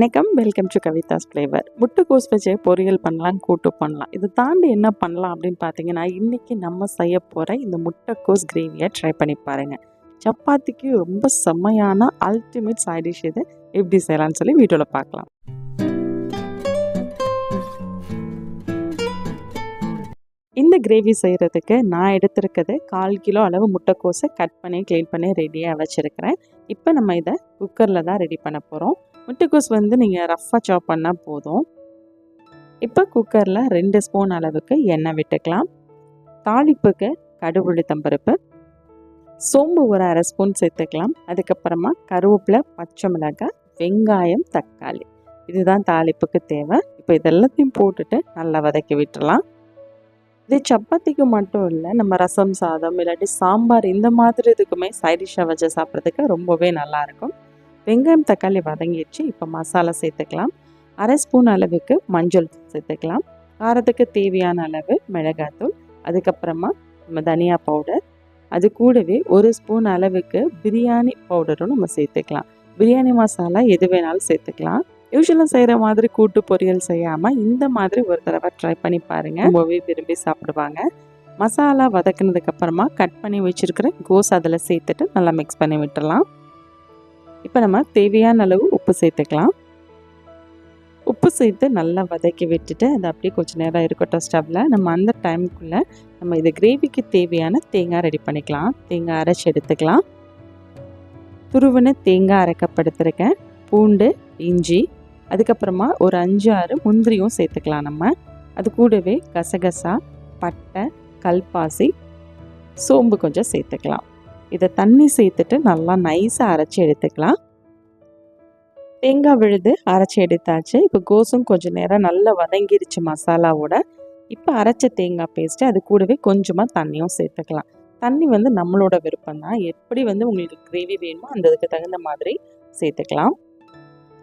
வணக்கம். Welcome to Kavidas flavour முட்டைக்கோஸ் வச்சு பொரியல் பண்ணலாம் கூட்டு பண்ணலாம். இதை தாண்டி என்ன பண்ணலாம் அப்படின்னு பார்த்தீங்கன்னா இன்றைக்கி நம்ம செய்ய போகிற இந்த முட்டைக்கோஸ் கிரேவியை ட்ரை பண்ணி பாருங்கள் சப்பாத்திக்கு ரொம்ப செம்மையான அல்டிமேட் சைட் டிஷ் இது. எப்படி செய்யலாம்னு சொல்லி வீடியோவில் பார்க்கலாம் இந்த கிரேவி செய்கிறதுக்கு நான் எடுத்திருக்கிறது கால் கிலோ அளவு முட்டைக்கோஸை கட் பண்ணி க்ளீன் பண்ணி ரெடியாக வச்சுருக்கிறேன். இப்போ நம்ம இதை குக்கரில் தான் ரெடி பண்ண போகிறோம் முட்டைக்கோஸ் வந்து நீங்கள் ரஃப்பாக சாப் பண்ணால் போதும். இப்போ குக்கரில் ரெண்டு ஸ்பூன் அளவுக்கு எண்ணெய் விட்டுக்கலாம். தாளிப்புக்கு கடுகுளுத்தம்பருப்பு சோம்பு ஒரு அரை ஸ்பூன் சேர்த்துக்கலாம். அதுக்கப்புறமா கருவேப்பிலை பச்சை மிளகாய் வெங்காயம் தக்காளி. இதுதான் தாளிப்புக்கு தேவை. இப்போ இதெல்லாத்தையும் போட்டுட்டு நல்லா வதக்கி விட்டுறலாம். இது சப்பாத்திக்கு மட்டும் இல்லை நம்ம ரசம் சாதம் இல்லாட்டி சாம்பார் இந்த மாதிரி இதுக்குமே சைடிஷாக வச்சு சாப்பிட்றதுக்கு ரொம்பவே நல்லாயிருக்கும் வெங்காயம் தக்காளி வதங்கிடுச்சு. இப்போ மசாலா சேர்த்துக்கலாம். அரை ஸ்பூன் அளவுக்கு மஞ்சள் சேர்த்துக்கலாம். காரத்துக்கு தேவையான அளவு மிளகாத்தூள் அதுக்கப்புறமா நம்ம தனியா பவுடர். அது கூடவே ஒரு ஸ்பூன் அளவுக்கு பிரியாணி பவுடரும் நம்ம சேர்த்துக்கலாம். பிரியாணி மசாலா எது வேணாலும் சேர்த்துக்கலாம். யூஸ்வலாக செய்கிற மாதிரி கூட்டு பொரியல் செய்யாமல் இந்த மாதிரி ஒரு தடவை ட்ரை பண்ணி பாருங்கள் ரொம்பவே விரும்பி சாப்பிடுவாங்க. மசாலா வதக்குனதுக்கப்புறமா கட் பண்ணி வச்சுருக்கிற கோஸ் அதில் சேர்த்துட்டு நல்லா மிக்ஸ் பண்ணி விட்டுடலாம். இப்போ நம்ம தேவையான அளவு உப்பு சேர்த்துக்கலாம். உப்பு சேர்த்து நல்லா வதக்கி விட்டுட்டு அது அப்படியே கொஞ்சம் நேரம் இருக்கட்டும் ஸ்டவ்வில் நம்ம அந்த டைமுக்குள்ளே நம்ம இது கிரேவிக்கு தேவையான தேங்காய் ரெடி பண்ணிக்கலாம். தேங்காய் அரைச்சி எடுத்துக்கலாம். துருவின தேங்காய் அரைக்கப்படுத்திருக்கேன். பூண்டு இஞ்சி அதுக்கப்புறமா ஒரு அஞ்சு ஆறு முந்திரியும் சேர்த்துக்கலாம் நம்ம. அது கூடவே கசகசா பட்டை கல்பாசி சோம்பு கொஞ்சம் சேர்த்துக்கலாம். இதை தண்ணி சேர்த்துட்டு நல்லா நைஸாக அரைச்சி எடுத்துக்கலாம். தேங்காய் விழுது அரைச்சி எடுத்தாச்சு. இப்போ கோசும் கொஞ்சம் நேரம் நல்லா வதங்கிருச்சு மசாலாவோட. இப்போ அரைச்ச தேங்காய் பேஸ்ட்டு அது கூடவே கொஞ்சமாக தண்ணியும் சேர்த்துக்கலாம். தண்ணி வந்து நம்மளோட விருப்பம் தான் எப்படி வந்து உங்களுக்கு கிரேவி வேணுமோ அந்த இதுக்கு தகுந்த மாதிரி சேர்த்துக்கலாம்.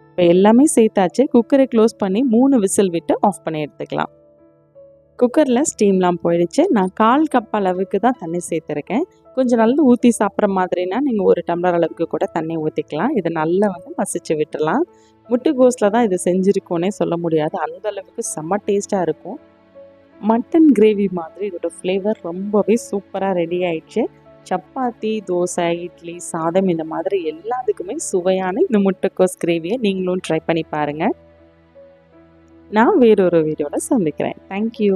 இப்போ எல்லாமே சேர்த்தாச்சு. குக்கரை க்ளோஸ் பண்ணி மூணு விசில் விட்டு ஆஃப் பண்ணி எடுத்துக்கலாம். குக்கரில் ஸ்டீம்லாம் போயிடுச்சு. நான் கால் கப் அளவுக்கு தான் தண்ணி சேர்த்துருக்கேன். கொஞ்சம் நல்லா ஊற்றி சாப்பிட்ற மாதிரினா நீங்கள் ஒரு டம்ளர் அளவுக்கு கூட தண்ணி ஊற்றிக்கலாம் இதை நல்லா வந்து மசிச்சு விட்டுடலாம். முட்டைகோஸில் தான் இது செஞ்சுருக்கோன்னே சொல்ல முடியாது. அந்த அளவுக்கு செம்ம டேஸ்ட்டாக இருக்கும். மட்டன் கிரேவி மாதிரி இதோட ஃப்ளேவர் ரொம்பவே சூப்பராக ரெடி ஆயிடுச்சு. சப்பாத்தி தோசை இட்லி சாதம் இந்த மாதிரி எல்லாத்துக்குமே சுவையான இந்த முட்டைக்கோஸ் கிரேவியை நீங்களும் ட்ரை பண்ணி பாருங்கள் நான் வேறொரு வீடியோவில் சந்திக்கிறேன். தேங்க்யூ